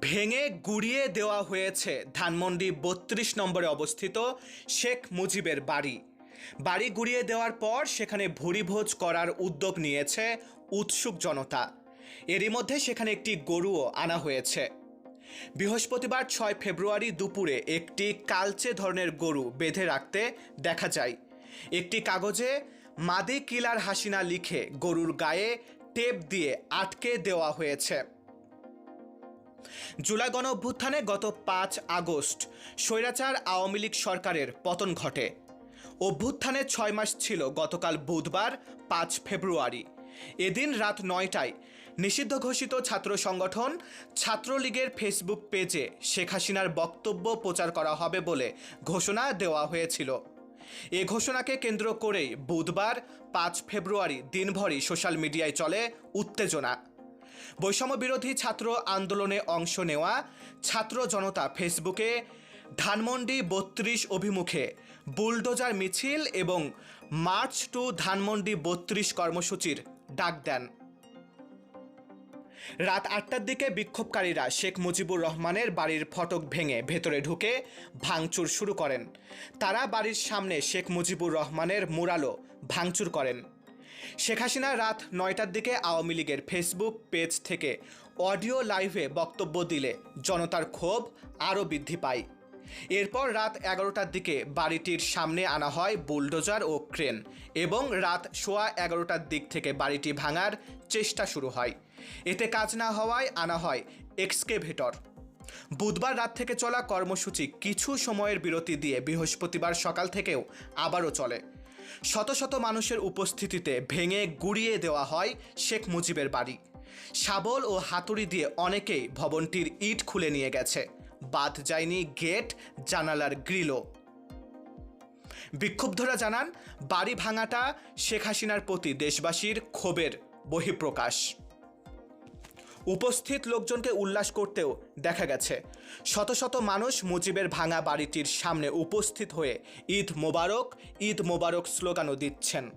ভেঙে গুড়িয়ে দেওয়া হয়েছে ধানমন্ডি বত্রিশ নম্বরে অবস্থিত শেখ মুজিবের বাড়ি। বাড়ি গুড়িয়ে দেওয়ার পর সেখানে ভুরিভোজ করার উদ্যোগ নিয়েছে উৎসুক জনতা। এরই মধ্যে সেখানে একটি গরুও আনা হয়েছে। বৃহস্পতিবার ছয় ফেব্রুয়ারি দুপুরে একটি কালচে ধরনের গরু বেঁধে রাখতে দেখা যায়। একটি কাগজে মাদি কিলার হাসিনা লিখে গরুর গায়ে টেপ দিয়ে আটকে দেওয়া হয়েছে। জুলাই গণ অভ্যুত্থানে গত পাঁচ আগস্ট স্বৈরাচার আওয়ামী লীগ সরকারের পতন ঘটে। অভ্যুত্থানে ছয় মাস ছিল গতকাল বুধবার, পাঁচ ফেব্রুয়ারি। এদিন রাত নয়টায় নিষিদ্ধ ঘোষিত ছাত্র সংগঠন ছাত্রলীগের ফেসবুক পেজে শেখ হাসিনার বক্তব্য প্রচার করা হবে বলে ঘোষণা দেওয়া হয়েছিল। এ ঘোষণাকে কেন্দ্র করেই বুধবার, পাঁচ ফেব্রুয়ারি দিনভরই সোশ্যাল মিডিয়ায় চলে উত্তেজনা। বৈষম্য বিরোধী ছাত্র আন্দোলনে অংশ নেওয়া ছাত্র জনতা ফেসবুকে ধানমন্ডি বত্রিশ অভিমুখে বুলডোজার মিছিল এবং মার্চ টু ধানমন্ডি বত্রিশ কর্মসূচির ডাক দেন। রাত আটটার দিকে বিক্ষোভকারীরা শেখ মুজিবুর রহমানের বাড়ির ফটক ভেঙে ভেতরে ঢুকে ভাঙচুর শুরু করেন। তারা বাড়ির সামনে শেখ মুজিবুর রহমানের মুরালও ভাঙচুর করেন। শেখ হাসিনা রাত নয়টার দিকে আওয়ামী লীগের ফেসবুক পেজ থেকে অডিও লাইভে বক্তব্য দিলে জনতার ক্ষোভ আরও বৃদ্ধি পায়। এরপর রাত এগারোটার দিকে বাড়িটির সামনে আনা হয় বুলডোজার ও ক্রেন এবং রাত সোয়া এগারোটার দিক থেকে বাড়িটি ভাঙার চেষ্টা শুরু হয়। এতে কাজ না হওয়ায় আনা হয় এক্সকেভেটর। বুধবার রাত থেকে চলা কর্মসূচি কিছু সময়ের বিরতি দিয়ে বৃহস্পতিবার সকাল থেকেও আবারও চলে। শত শত মানুষের উপস্থিতিতে ভেঙে গুড়িয়ে দেওয়া হয় শেখ মুজিবের বাড়ি। শাবল ও হাতুড়ি দিয়ে অনেকেই ভবনটির ইট খুলে নিয়ে গেছে। বাদ যায়নি গেট, জানালার গ্রিলও। বিক্ষুব্ধরা জানান, বাড়ি ভাঙাটা শেখ হাসিনার প্রতি দেশবাসীর ক্ষোভের বহিঃপ্রকাশ। উপস্থিত লোকজনকে উল্লাস করতেও দেখা গেছে। শত শত মানুষ মুজিবের ভাঙা বাড়িটির সামনে উপস্থিত হয়ে ঈদ মোবারক ঈদ মোবারক স্লোগানও দিচ্ছেন।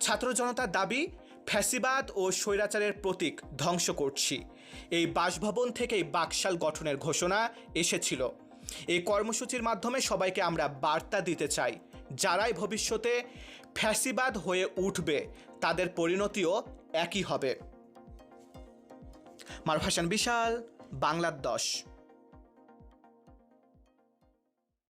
ছাত্র জনতার দাবি, ফ্যাসিবাদ ও স্বৈরাচারের প্রতীক ধ্বংস করছি। এই বাসভবন থেকেই বাকশাল গঠনের ঘোষণা এসেছিল। এই কর্মসূচির মাধ্যমে সবাইকে আমরা বার্তা দিতে চাই। যারাই ভবিষ্যতে ফ্যাসিবাদ হয়ে উঠবে তাদের পরিণতিও একই হবে। মারুফ হাসান বিশাল বাংলার দশ।